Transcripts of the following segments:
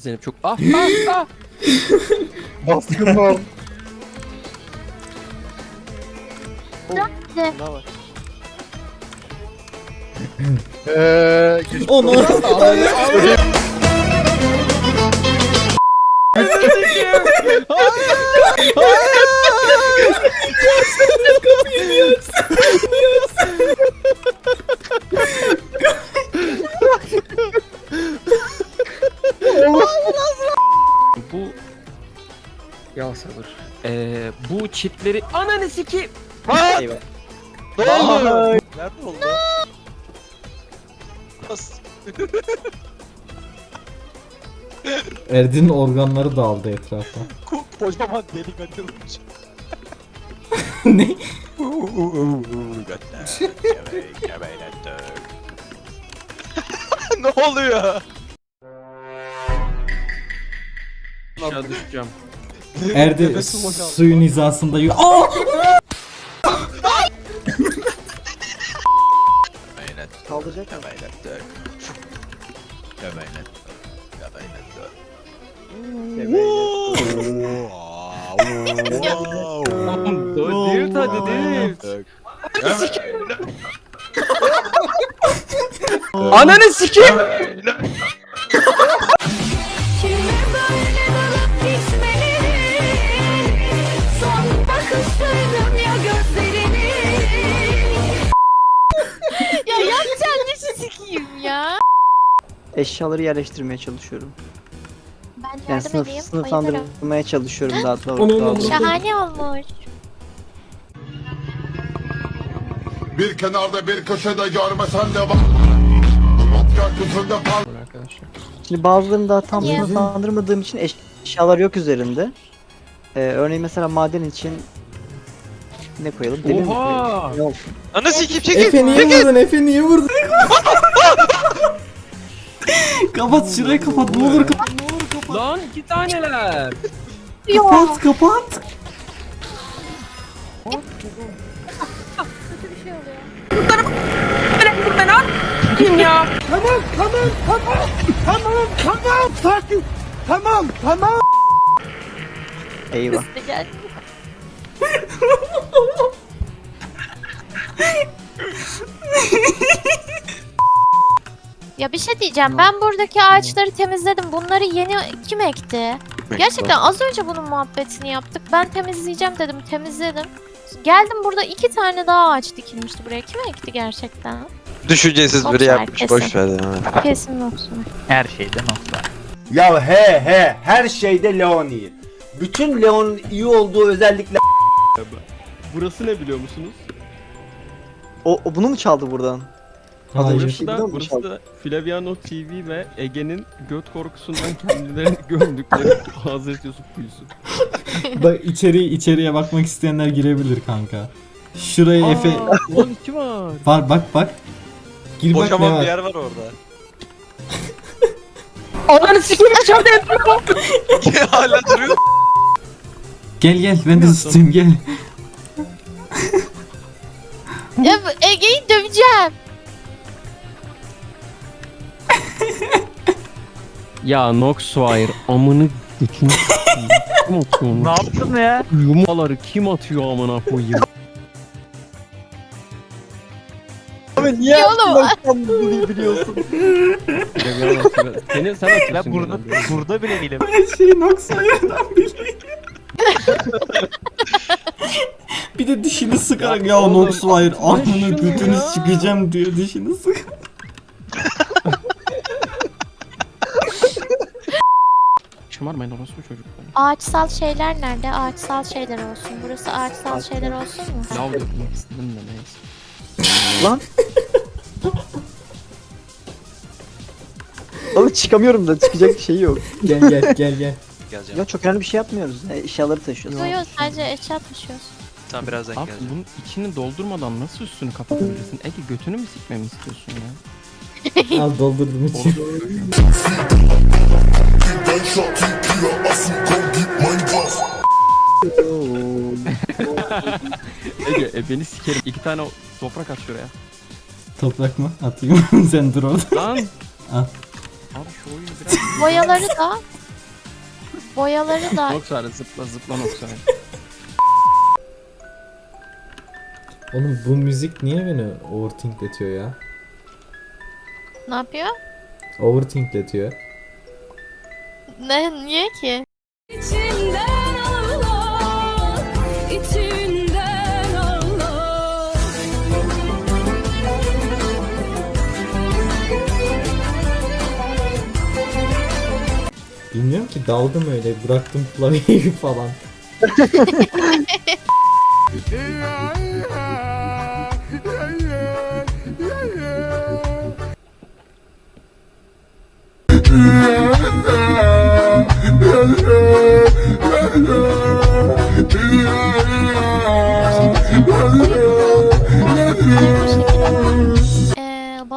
Zeynep çok ah ah ah. Baskın var. Ne? Ne var? Eee Onu Bu Bu çitleri ananı sikeyim. Eyvah. Ne oldu? Nerede oldu? Nasıl? Erdin'in organları dağıldı etrafa. Ko- Kocaman delik açılmış. ne? ne oluyor? Aşağı düşeceğim. Erdi suyun hizasında yu- Aa! Kaldıracak mı? Değil hadi değil. Ananı sikeyim. Eşyaları yerleştirmeye çalışıyorum. Ben Yani yardım sınıf, edeyim bayılırım sınıflandırmaya çalışıyorum daha doğru. Onu- daha onu-. Şahane olmuş Bir kenarda bir köşede görmesen de bak. Gökyüzünde par Arkadaşlar. Şimdi bazılarını daha tam Ya. sınıflandırmadığım için eş- eşyalar yok üzerinde. Ee, örneğin mesela maden için ne koyalım? Demir mi Oha! koyalım? Ne olsun? Ana sikip çekil. Efe niye vurdun? Efe niye vurdun? kapat şurayı kapat ne olur kapat. Lan iki taneler. Kapat kapat. Kötü bir şey oluyor Kim ya? Eyvah. Hızlı gel Ya bir şey diyeceğim. Ben buradaki ağaçları temizledim. Bunları yeni kim ekti? Gerçekten az önce bunun muhabbetini yaptık. Ben temizleyeceğim dedim. Temizledim. Geldim burada iki tane daha ağaç dikilmişti buraya. Kim ekti gerçekten? Düşüncesiz biri Nokta yapmış. herkesin. Boş ver ya. Kesin olsun. Her şeyden olsa. Ya he he her şeyde Leon iyi. Bütün Leon'un iyi olduğu özellikle Burası ne biliyor musunuz? O, o bunu mu çaldı buradan? Hayır. Burası da, burası da Flaviano TV ve Ege'nin göt korkusundan kendilerini gömdükleri Hazreti Yusuf kuyusu. Bak içeri içeriye bakmak isteyenler girebilir kanka. Şuraya Efe Aa, Lan iki var. var bak bak. Gir bak ne Kocaman bir var. yer var orada. Ananı sikeyim dışarıda yapıyorum. Hala duruyor. Gel gel ben de tutayım gel. Ya bu Ege'yi döveceğim. Ya Noxwire amını götünü kim atıyor onu? Ne yaptın ya? Yumaları kim atıyor amına koyayım? Abi niye Ya oğlum. yaptın bunu biliyorsun? Seni sen atıyorsun. Ben burada burada bile değilim. Her şeyi Noxfire'dan biliyor. bir de dişini sıkarak ya atma amına götünü çıkacağım diyor dişini sık. Şımarmayın orospu çocuklar. Ağaçsal şeyler nerede? Ağaçsal şeyler olsun. Burası ağaçsal şeyler olsun mu? Lav dökmek istedim de neyse. Lan. Oğlum çıkamıyorum da çıkacak bir şey yok. Gel gel gel gel. Geleceğim. Ya çok önemli bir şey yapmıyoruz. Ya, eşyaları taşıyoruz. Yok yok sadece eşya taşıyoruz. Tamam birazdan Abi geleceğim. bunun içini doldurmadan nasıl üstünü kapatabilirsin? Ege götünü mü sikmemi istiyorsun ya? Al doldurdum için. Ben şarkı kira asıl kom git mein Glas Ege e, beni sikerim. İki tane toprak at şuraya. Toprak mı? Atayım. Sen dur orada. Lan! Al. Abi şu oyunu biraz... Boyaları da boyaları da Noxare zıpla zıpla Noxare. Oğlum bu müzik niye beni overthinkletiyor ya? ne yapıyor? Overthinkletiyor. Ne niye ki? İçinden Allah, içinden Allah. Bilmiyorum ki daldım öyle bıraktım klavyeyi falan.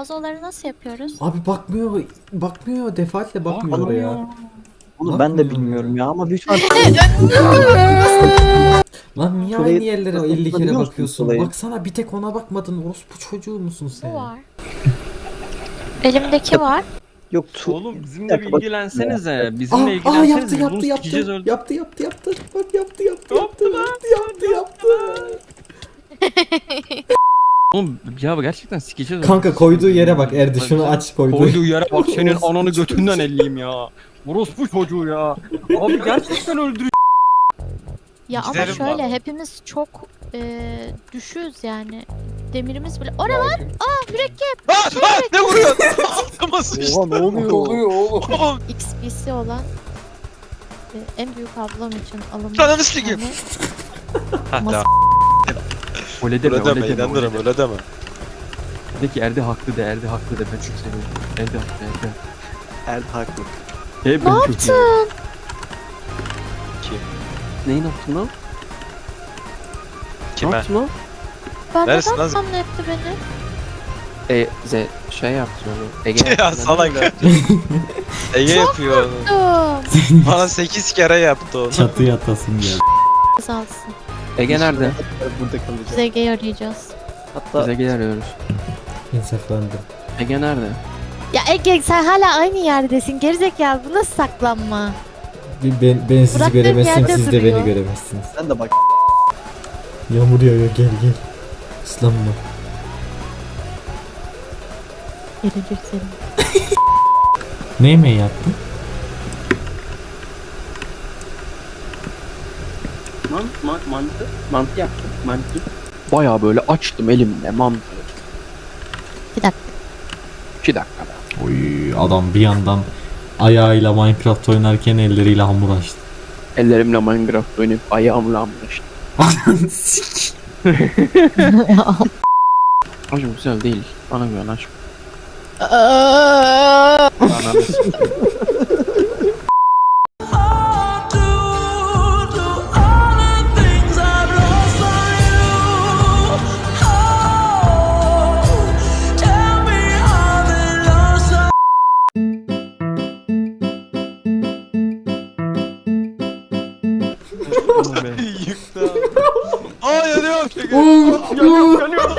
vazoları nasıl yapıyoruz? Abi bakmıyor bakmıyor defaatle bakmıyor oraya. Onu ben de bilmiyorum ya ama büyük ihtimalle Lan niye Şurayı aynı yerlere nasıl 50 kere bakıyorsun? şurayı? Baksana bir tek ona bakmadın. Orospu çocuğu musun Bu sen? var. Elimdeki var. yok tu Oğlum bizimle bir bak- ilgilensenize. Aa, Bizimle aa ilgilensenize. yaptı biz yaptı bunu yaptı. sikeceğiz öldü. Yaptı yaptı yaptı. Bak yaptı yaptı yaptı yaptı yaptı yaptı yaptı. Oğlum ya gerçekten öldü. Kanka koyduğu yere bak Erdi şunu aç koyduğu. Koyduğu yere bak senin ananı götünden elleyeyim ya. Orospu çocuğu ya. Abi gerçekten öldürüyor. Ya ama Giderim şöyle hepimiz çok e, düşüyoruz yani. Demirimiz bile. O ne lan? Aa mürekkep. Aa, aa, ne vuruyor? Altıma sıçtı. Oha ne oluyor? oluyor oğlum? Oğlum XBC olan e, en büyük ablam için alınmış. Bir sikeyim. tane Öyle deme Öyle öyle deme deme. inanırım öyle deme. De ki Erdi haklı de Erdi haklı de ben çok seviyorum. Erdi haklı Erdi. Erdi haklı. Ben Ne seviyorum. Kim? Neyin yaptın lan? Ne Kime? yaptın lan? Ben Neresin neden lan? zannetti beni? E, ze, şey yaptı onu. Ege Ya yaptı, salak. öyle Ege yapıyor onu. Bana 8 kere yaptı onu. Çatıya atasım geldi. Alsın. Ege nerede? Burada kalacağım. Biz Ege'yi arayacağız. Hatta Biz Ege'yi arıyoruz. İnsaflandım. Ege nerede? Ya Ege sen hala aynı yerdesin. Gerizekalı bu nasıl saklanma? Bir Ben, ben sizi Bıraktığım göremezsem yerde siz de duruyor. beni göremezsiniz. sen de bak. Yağmur yağıyor gel gel. Islanma. Gelecek senin. Ne yemeği yaptın? Mantı, mantı, yaptım, mantı. Bayağı böyle açtım elimle mantı. Bir dakika. İki dakika. be. Oy adam bir yandan ayağıyla Minecraft oynarken elleriyle hamur açtı. Ellerimle Minecraft oynayıp ayağımla hamlaştım. Sik. Acım güzel değil. Bana güven aşk. Ananı Oğlum be. Yıktı abi. Aa yanıyor. Yanıyorum, yanıyorum.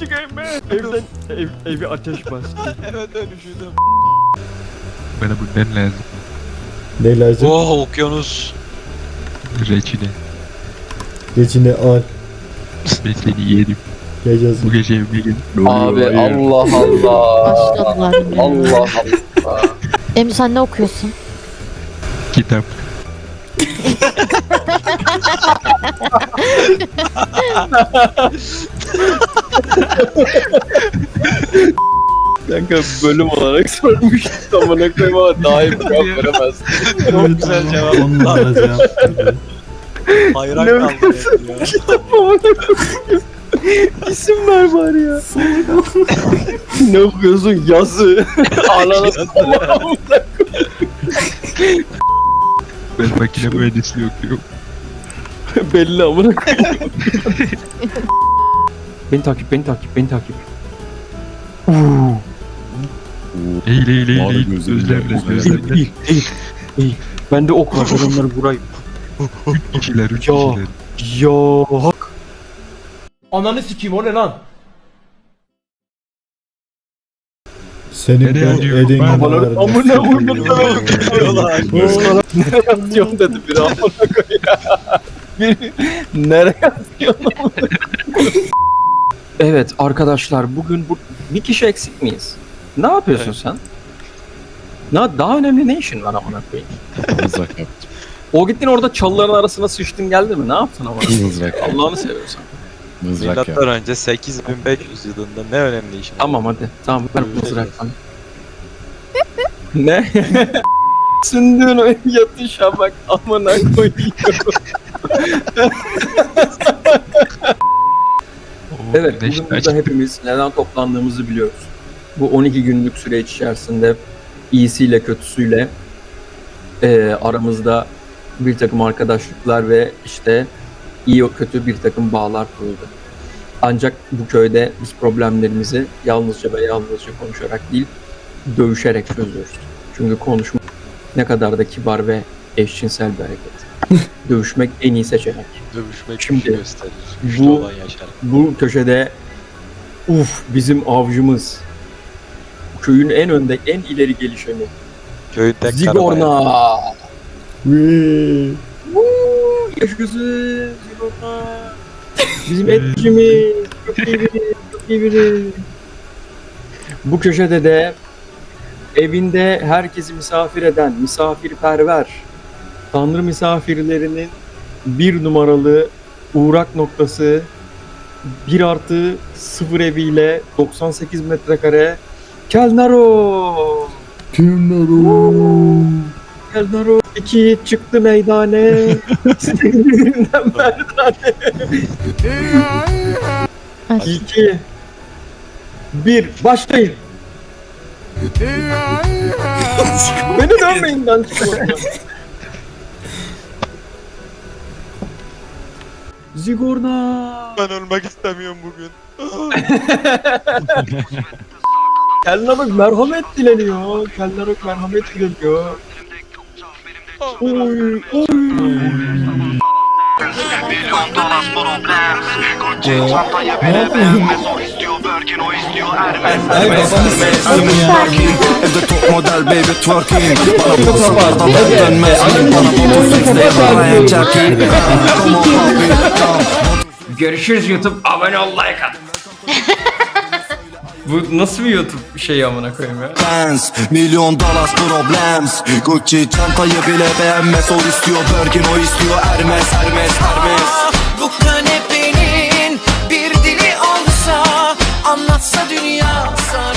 Çıkayım be. Evden, ev, evi ateş bastı. evet ben üşüdüm. Bana bundan lazım. Ne lazım? Oh okyanus. Reçine. Geçine al. Ben seni yerim. Yaşasın. Bu gece. Ne Abi. Allah Allah. Başladılar. Allah Allah. Emre sen ne okuyorsun? Kitap. Kanka bölüm olarak sormuş. Amına koyayım ama daha iyi bir cevap veremez. Çok güzel cevap. On numara cevap. Hayran kaldım ya. İsim ver bari ya. ne okuyorsun? Yazı. Ananı Ben makine mühendisliği okuyorum. belli amına koyayım. beni takip, beni takip, beni takip. Eğil eğil eğil eğil. Özlemle özlemle. Değil, değil, değil. Ben de ok var. ben Onları vurayım. Üç kişiler üç Ya. kişiler. Ya hak. Ananı sikeyim o ne lan? Senin Nereye ben gidiyor? elini Ben- vardı. Amına Nereye atıyorsun dedi biri amına koyayım. Biri nereye atıyorsun amına Evet arkadaşlar bugün bu bir kişi eksik miyiz? Ne yapıyorsun sen? Ne daha önemli ne işin var amına koyayım? Mızrak yaptım. O gittin orada çalıların arasına sıçtın geldi mi? Ne yaptın amına koyayım? Mızrak. Allah'ını seviyorsan. Mızrak Milattan yaptım. önce 8500 yılında ne önemli işin? Tamam hadi. Tamam ver mızraktan. ne? Sündüğün o yatışa bak amına koyayım. evet bugün burada hepimiz neden toplandığımızı biliyoruz. Bu 12 günlük süreç içerisinde iyisiyle kötüsüyle eee, aramızda bir takım arkadaşlıklar ve işte iyi o kötü bir takım bağlar kuruldu. Ancak bu köyde biz problemlerimizi yalnızca ve yalnızca konuşarak değil, dövüşerek çözüyoruz. Çünkü konuşma ne kadar da kibar ve eşcinsel bir hareket. Dövüşmek en iyi seçenek. Dövüşmek Şimdi gücü gösterir. Güçlü bu- yaşar. Bu köşede uf bizim avcımız. Köyün en önde, en ileri gelişeni. Köyün tek. Zigorna. Yaşasın. Bizim etçimiz. Çok iyi biri. Çok iyi biri. Bu köşede de evinde herkesi misafir eden, misafirperver, tanrı misafirlerinin bir numaralı uğrak noktası 1 artı 0 eviyle 98 metrekare Kelnaro. Kelnaro 2 çıktı meydane. İstediğinden merdane. 2 1 başlayın. Beni dönmeyin ben çıkıyorum. Zigorna. Ben ölmek istemiyorum bugün. Kelnarok merhamet dileniyor. Kelnarok merhamet dileniyor. Oy oy. Ne yapıyorsun? Ay babanı s**tim ya. Evde top model baby twerking Bana Çok bulsa kapat. da ben dönmez Bana kapat yalan artık. Jackie Come on papi Görüşürüz YouTube. Abone ol, like at. Bu nasıl bir YouTube şey amına koyayım ya? Dance Milyon dolar problems. Gucci çantayı bile beğenmez O istiyor Birkin o istiyor Hermes Hermes Hermes. Bu kanepenin bir dili olsa Anlatsa dünya sana